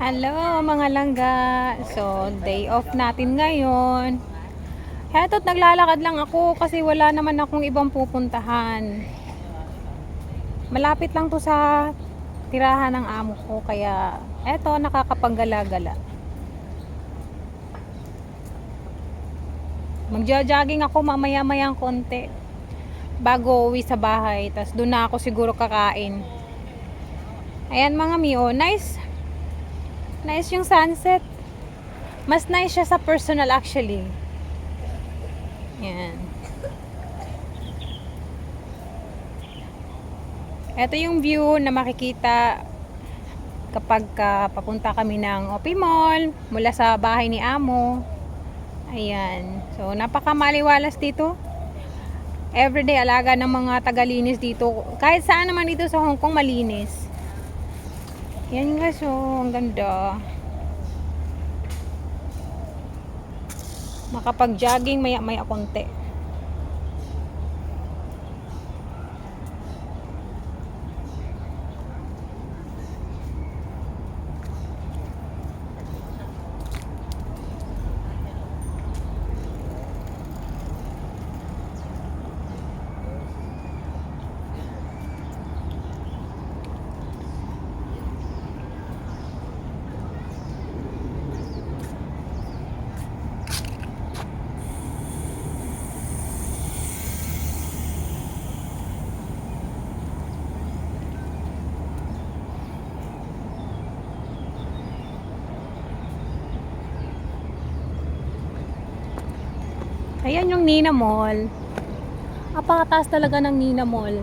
Hello mga langga. So, day off natin ngayon. Heto't naglalakad lang ako kasi wala naman akong ibang pupuntahan. Malapit lang to sa tirahan ng amo ko kaya eto nakakapanggala-gala. Magja-jogging ako mamaya-mayang konti bago uwi sa bahay. Tapos doon na ako siguro kakain. Ayan mga mio, nice. Nice yung sunset. Mas nice siya sa personal actually. Yan. Ito yung view na makikita kapag ka papunta kami ng OP Mall mula sa bahay ni Amo. Ayan. So, napakamaliwalas dito. Everyday alaga ng mga tagalinis dito. Kahit saan naman dito sa Hong Kong malinis. Yan guys, oh, ang ganda. Makapag-jogging maya-maya konti. Ayan yung Nina Mall. Apakataas talaga ng Nina Mall.